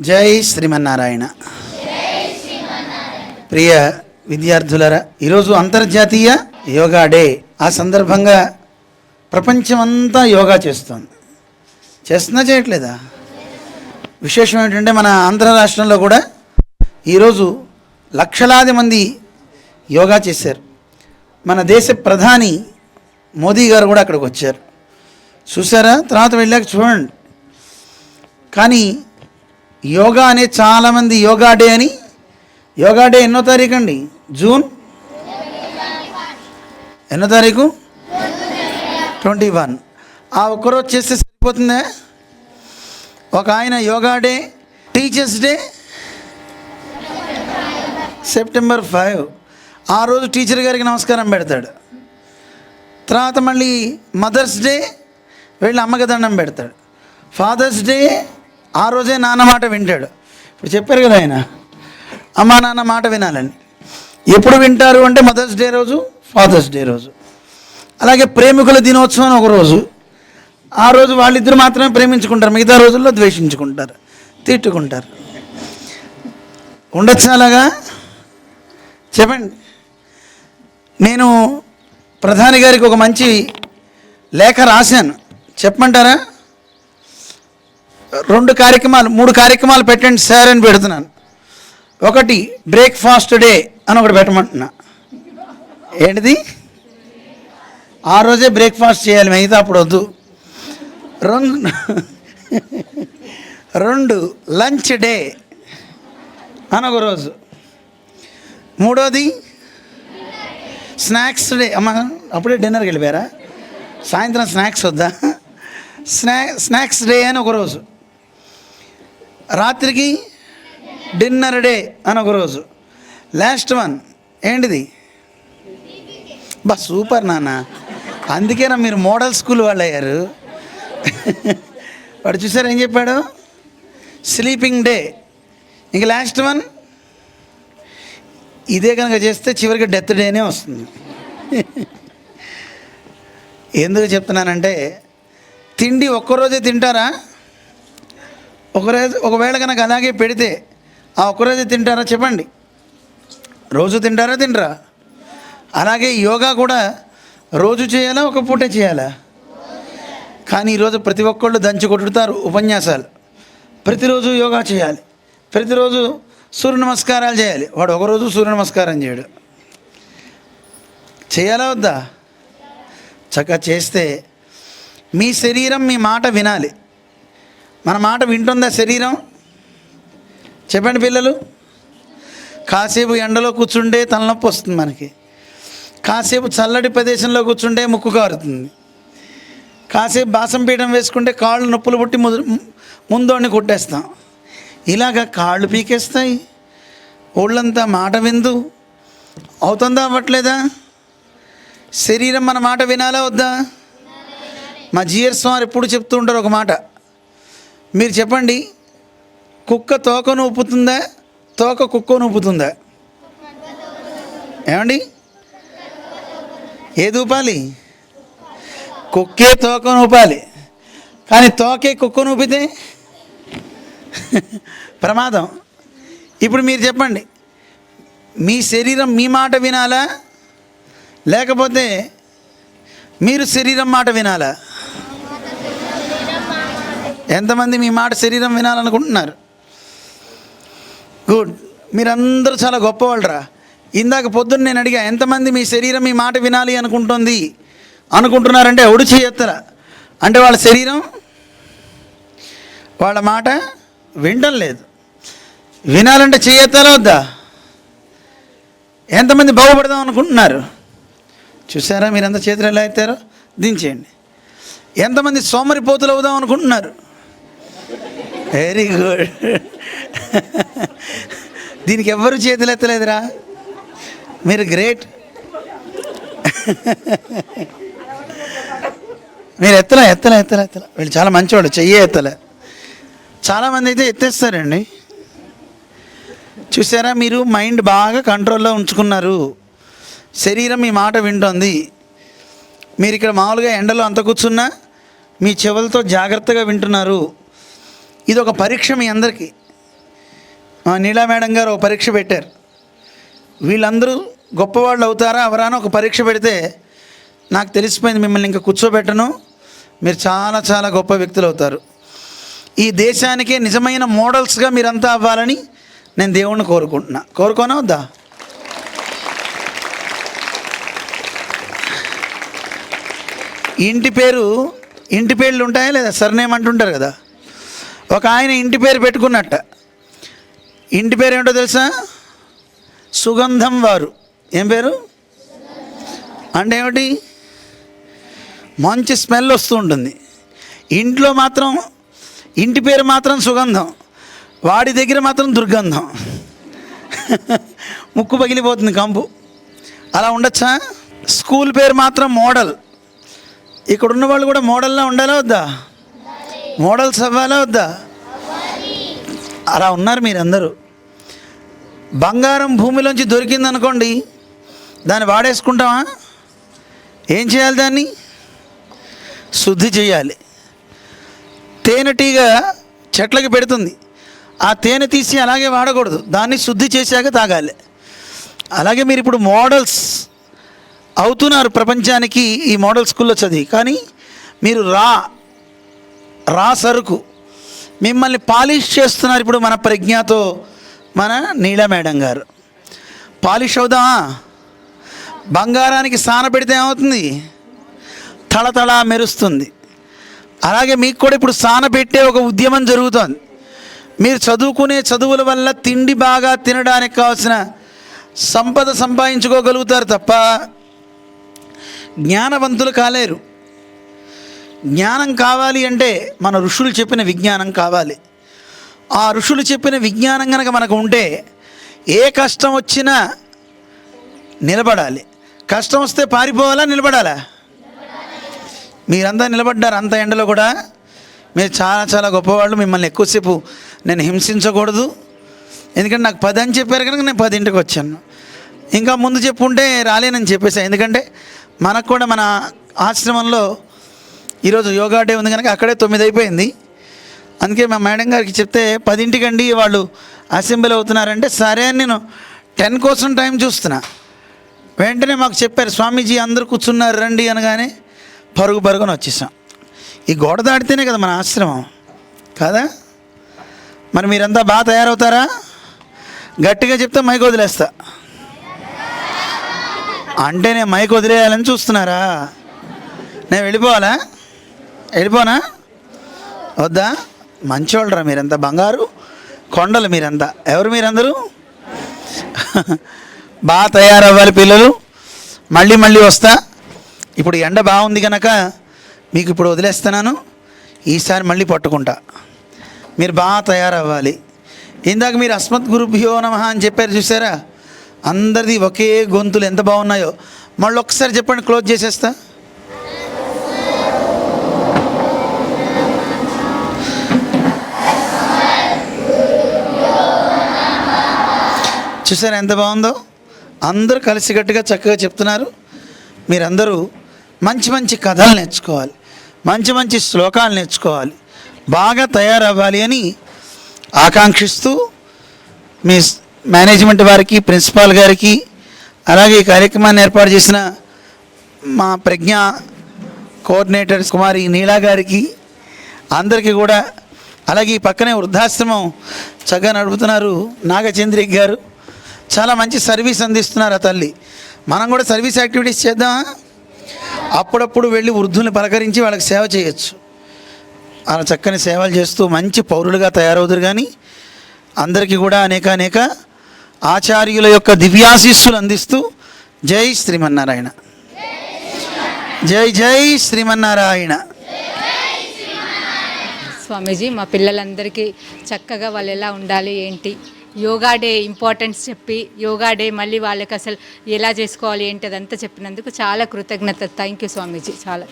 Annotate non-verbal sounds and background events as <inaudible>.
జై శ్రీమన్నారాయణ. ప్రియ విద్యార్థులరా ఈరోజు అంతర్జాతీయ యోగా డే. ఆ సందర్భంగా ప్రపంచమంతా యోగా చేస్తోంది. చేస్తున్నా చేయట్లేదా? విశేషం ఏంటంటే మన ఆంధ్ర రాష్ట్రంలో కూడా ఈరోజు లక్షలాది మంది యోగా చేశారు. మన దేశ ప్రధాని మోదీ గారు కూడా అక్కడికి వచ్చారు. చూసారా తర్వాత వెళ్ళాక చూడండి. కానీ యోగా అనే చాలామంది యోగా డే అని? యోగా డే ఎన్నో తారీఖు అండి జూన్? ఎన్నో తారీఖు? Twenty one. ఆ ఒక్కరోజు చేస్తే సరిపోతుందే? ఒక ఆయన yoga day teachers day? September five. ఆ రోజు టీచర్ గారికి నమస్కారం పెడతాడు. తర్వాత మళ్ళీ మదర్స్ డే వెళ్ళి అమ్మకి దండం పెడతాడు. ఫాదర్స్ డే ఆ రోజే నాన్న మాట వింటాడు. ఇప్పుడు చెప్పారు కదా ఆయన అమ్మా నాన్న మాట వినాలని. ఎప్పుడు వింటారు అంటే మదర్స్ డే రోజు ఫాదర్స్ డే రోజు. అలాగే ప్రేమికుల దినోత్సవం అని ఒక రోజు. ఆ రోజు వాళ్ళిద్దరు మాత్రమే ప్రేమించుకుంటారు మిగతా రోజుల్లో ద్వేషించుకుంటారు తిట్టుకుంటారు. ఉండొచ్చు అలాగా? చెప్పండి. నేను ప్రధాని గారికి ఒక మంచి లేఖ రాశాను. చెప్పమంటారా? రెండు కార్యక్రమాలు మూడు కార్యక్రమాలు పెట్టండి సార్ అని పెడుతున్నాను. ఒకటి బ్రేక్ఫాస్ట్ డే అని ఒకటి పెట్టమంటున్నా. ఏంటిది? ఆ రోజే బ్రేక్ఫాస్ట్ చేయాలి మిగతా అప్పుడు వద్దు. రెండు రెండు లంచ్ డే అని ఒక రోజు. మూడోది స్నాక్స్ డే అమ్మ అప్పుడే డిన్నర్కి వెళ్ళిపోయారా? సాయంత్రం స్నాక్స్ వద్దా? స్నా స్నాక్స్ డే అని ఒక రోజు. రాత్రికి డిన్నర్ డే అని ఒక రోజు. Last one. ఏంటిది? బా సూపర్ నాన్న. అందుకేనా మీరు మోడల్ స్కూల్ వాళ్ళు అయ్యారు. వాడు చూసారు ఏం చెప్పాడు? Sleeping day. ఇంక లాస్ట్ వన్. ఇదే కనుక చేస్తే చివరికి డెత్ డేనే వస్తుంది. ఎందుకు చెప్తున్నానంటే తిండి ఒక్కరోజే తింటారా? ఒకరోజు ఒకవేళ కనుక అలాగే పెడితే ఆ ఒక్కరోజే తింటారా చెప్పండి. రోజు తింటారా తింటరా అలాగే యోగా కూడా రోజు చేయాలా ఒక పూట చేయాలా? కానీ ఈరోజు ప్రతి ఒక్కళ్ళు దంచి కొట్టుతారు ఉపన్యాసాలు. ప్రతిరోజు యోగా చేయాలి. ప్రతిరోజు సూర్య నమస్కారాలు చేయాలి. వాడు ఒకరోజు సూర్య నమస్కారం చేయడు. చేయాలా వద్దా? చక్కగా చేస్తే మీ శరీరం మీ మాట వినాలి. మన మాట వింటుందా శరీరం? చెప్పండి పిల్లలు. కాసేపు ఎండలో కూర్చుంటే తలనొప్పి వస్తుంది మనకి. కాసేపు చల్లటి ప్రదేశంలో కూర్చుంటే ముక్కు కారుతుంది. కాసేపు బాసం పీఠం వేసుకుంటే కాళ్ళు నొప్పులు పుట్టి ముదు ముందోడిని కొట్టేస్తాం. ఇలాగ కాళ్ళు పీకేస్తాయి. ఒళ్ళంతా మాట విందు. అవుతుందా అవ్వట్లేదా? శరీరం మన మాట వినాలా వద్దా? మా జియర్ స్వామి ఎప్పుడు చెప్తూ ఉంటారు ఒక మాట. మీరు చెప్పండి కుక్క తోకను ఊపుతుందా తోక కుక్కను ఊపుతుందా ఏమండి? ఏది ఊపాలి కుక్కే తోకను ఊపాలి కానీ తోకే కుక్కను ఊపితే ప్రమాదం. ఇప్పుడు మీరు చెప్పండి మీ శరీరం మీ మాట వినాలా? లేకపోతే మీరు శరీరం మాట వినాలా? ఎంతమంది మీ మాట శరీరం వినాలనుకుంటున్నారు? గుడ్ మీరందరూ చాలా గొప్పవాళ్ళరా. ఇందాక పొద్దున్న నేను అడిగా ఎంతమంది మీ శరీరం మీ మాట వినాలి అనుకుంటుంది? అనుకుంటున్నారంటే ఒడి చేయత్తరా? అంటే వాళ్ళ శరీరం వాళ్ళ మాట వినడం లేదు. వినాలంటే చేయత్తారా వద్దా? ఎంతమంది బాగుపడదాం అనుకుంటున్నారు? చూసారా మీరంతా చేతులు ఎలా ఎత్తారో? దించేయండి. ఎంతమంది సోమరిపోతులు అవుదాం అనుకుంటున్నారు? వెరీ గుడ్ దీనికి ఎవ్వరు చేతులు ఎత్తలేదురా? మీరు గ్రేట్ మీరు ఎత్తలే ఎత్తలే ఎత్తలే ఎత్తలే. వీళ్ళు చాలా మంచివాడు చెయ్యే ఎత్తలే. చాలామంది అయితే ఎత్తేస్తారండి. చూసారా మీరు మైండ్ బాగా కంట్రోల్లో ఉంచుకున్నారు. శరీరం మీ మాట వింటోంది. మీరు ఇక్కడ మామూలుగా ఎండలో అంత కూర్చున్నా మీ చెవులతో జాగ్రత్తగా వింటున్నారు. ఇది ఒక పరీక్ష మీ అందరికీ. నీలా మేడం గారు ఒక పరీక్ష పెట్టారు. వీళ్ళందరూ గొప్పవాళ్ళు అవుతారా ఎవరానో ఒక పరీక్ష పెడితే నాకు తెలిసిపోయింది మిమ్మల్ని ఇంకా కూర్చోబెట్టను. మీరు చాలా చాలా గొప్ప వ్యక్తులు అవుతారు. ఈ దేశానికే నిజమైన మోడల్స్గా మీరంతా అవ్వాలని నేను దేవుణ్ణి కోరుకుంటున్నా. కోరుకోనా వద్దా? ఇంటి పేరు ఇంటి పేర్లు ఉంటాయా లేదా? సర్నేమ్ అంటుంటారు కదా? ఒక ఆయన ఇంటి పేరు పెట్టుకున్నట్ట. ఇంటి పేరు ఏంటో తెలుసా? సుగంధం వారు. ఏం పేరు? అంటే ఏమిటి? మంచి స్మెల్ వస్తూ ఉంటుంది. ఇంట్లో మాత్రం ఇంటి పేరు మాత్రం సుగంధం. వాడి దగ్గర మాత్రం దుర్గంధం. <laughs> ముక్కు పగిలిపోతుంది కంపు. అలా ఉండొచ్చా? స్కూల్ పేరు మాత్రం మోడల్. ఇక్కడ ఉన్న వాళ్ళు కూడా మోడల్లా ఉండాలా వద్దా? మోడల్స్ అవ్వాలా వద్దా? అలా ఉన్నారు మీరందరూ. బంగారం భూమిలోంచి దొరికిందనుకోండి దాన్ని వాడేసుకుంటామా? ఏం చేయాలి దాన్ని? శుద్ధి చేయాలి. తేనెటీగ చెట్లకి పెడుతుంది. ఆ తేనె తీసి అలాగే వాడకూడదు. దాన్ని శుద్ధి చేశాక తాగాలి. అలాగే మీరు ఇప్పుడు మోడల్స్ అవుతున్నారు ప్రపంచానికి ఈ మోడల్ స్కూల్లో చదివి. కానీ మీరు రా రా సరుకు మిమ్మల్ని పాలిష్ చేస్తున్నారు ఇప్పుడు మన ప్రజ్ఞతో మన నీల మేడం గారు. పాలిష్ అవుదామా బంగారానికి సాన పెడితే ఏమవుతుంది? తళతళ మెరుస్తుంది. అలాగే మీకు కూడా ఇప్పుడు సాన పెట్టే ఒక ఉద్యమం జరుగుతోంది. మీరు చదువుకునే చదువుల వల్ల తిండి బాగా తినడానికి కావాల్సిన సంపద సంపాదించుకోగలుగుతారు తప్ప జ్ఞానవంతులు కాలేరు. జ్ఞానం కావాలి అంటే మన ఋషులు చెప్పిన విజ్ఞానం కావాలి. ఆ ఋషులు చెప్పిన విజ్ఞానం కనుక మనకు ఉంటే ఏ కష్టం వచ్చినా నిలబడాలి. కష్టం వస్తే పారిపోవాలా నిలబడాలా? మీరంతా నిలబడ్డారు అంత ఎండలో కూడా. మీరు చాలా చాలా గొప్పవాళ్ళు మిమ్మల్ని ఎక్కువసేపు నేను హింసించకూడదు. ఎందుకంటే నాకు పది అని చెప్పారు కనుక నేను పదింటికి వచ్చాను. ఇంకా ముందు చెప్పుంటే రాలేనని చెప్పేసాను ఎందుకంటే మనకు కూడా మన ఆశ్రమంలో ఈరోజు యోగా డే ఉంది కనుక అక్కడే తొమ్మిది అయిపోయింది. అందుకే మా మేడం గారికి చెప్తే పదింటికండి వాళ్ళు అసెంబ్లీ అవుతున్నారంటే సరే అని నేను టెన్ కోసం టైం చూస్తున్నా. వెంటనే మాకు చెప్పారు స్వామీజీ అందరూ కూర్చున్నారు రండి అనగానే పరుగు పరుగున వచ్చేసాం. ఈ గోడ దాటితేనే కదా మన ఆశ్రమం. కాదా? మరి మీరంతా బాగా తయారవుతారా? గట్టిగా చెప్తే మైక్ వదిలేస్తా. అంటే నేను మైక్ వదిలేయాలని చూస్తున్నారా? నేను వెళ్ళిపోవాలా? వెళ్ళిపోనా? వద్దా? మంచోళ్ళరా మీరంతా బంగారు కొండలు మీరంతా. ఎవరు మీరందరూ? బాగా తయారవ్వాలి పిల్లలు. మళ్ళీ మళ్ళీ వస్తా. ఇప్పుడు ఎండ బాగుంది కనుక మీకు ఇప్పుడు వదిలేస్తున్నాను. ఈసారి మళ్ళీ పట్టుకుంటా. మీరు బాగా తయారవ్వాలి. ఇందాక మీరు అస్మత్ గురుభ్యో నమ అని చెప్పారు చూసారా? అందరిది ఒకే గొంతులు ఎంత బాగున్నాయో. మళ్ళీ ఒకసారి చెప్పండి క్లోజ్ చేసేస్తా. చూసారు ఎంత బాగుందో? అందరూ కలిసికట్టుగా చక్కగా చెప్తున్నారు. మీరందరూ మంచి మంచి కథలు నేర్చుకోవాలి. మంచి మంచి శ్లోకాలు నేర్చుకోవాలి. బాగా తయారవ్వాలి అని ఆకాంక్షిస్తూ మీ మేనేజ్మెంట్ వారికి ప్రిన్సిపాల్ గారికి అలాగే ఈ కార్యక్రమాన్ని ఏర్పాటు చేసిన మా ప్రజ్ఞ కోఆర్డినేటర్ కుమారి నీలా గారికి అందరికీ కూడా అలాగే ఈ పక్కనే వృద్ధాశ్రమం చక్కగా నడుపుతున్నారు నాగచంద్రిక్ గారు. చాలా మంచి సర్వీస్ అందిస్తున్నారు ఆ తల్లి. మనం కూడా సర్వీస్ యాక్టివిటీస్ చేద్దామా? అప్పుడప్పుడు వెళ్ళి వృద్ధుల్ని పలకరించి వాళ్ళకి సేవ చేయొచ్చు. అలా చక్కని సేవలు చేస్తూ మంచి పౌరులుగా తయారవుతారు కానీ అందరికీ కూడా అనేక అనేక ఆచార్యుల యొక్క దివ్యాశీస్సులు అందిస్తూ జై శ్రీమన్నారాయణ. జై జై శ్రీమన్నారాయణ. స్వామీజీ మా పిల్లలందరికీ చక్కగా వాళ్ళు ఎలా ఉండాలి ఏంటి? యోగా డే ఇంపార్టెన్స్ చెప్పి యోగా డే మళ్ళీ వాళ్ళకి అసలు ఎలా చేసుకోవాలి ఏంటి అదంతా చెప్పినందుకు చాలా కృతజ్ఞత. థ్యాంక్ యూ స్వామీజీ చాలా.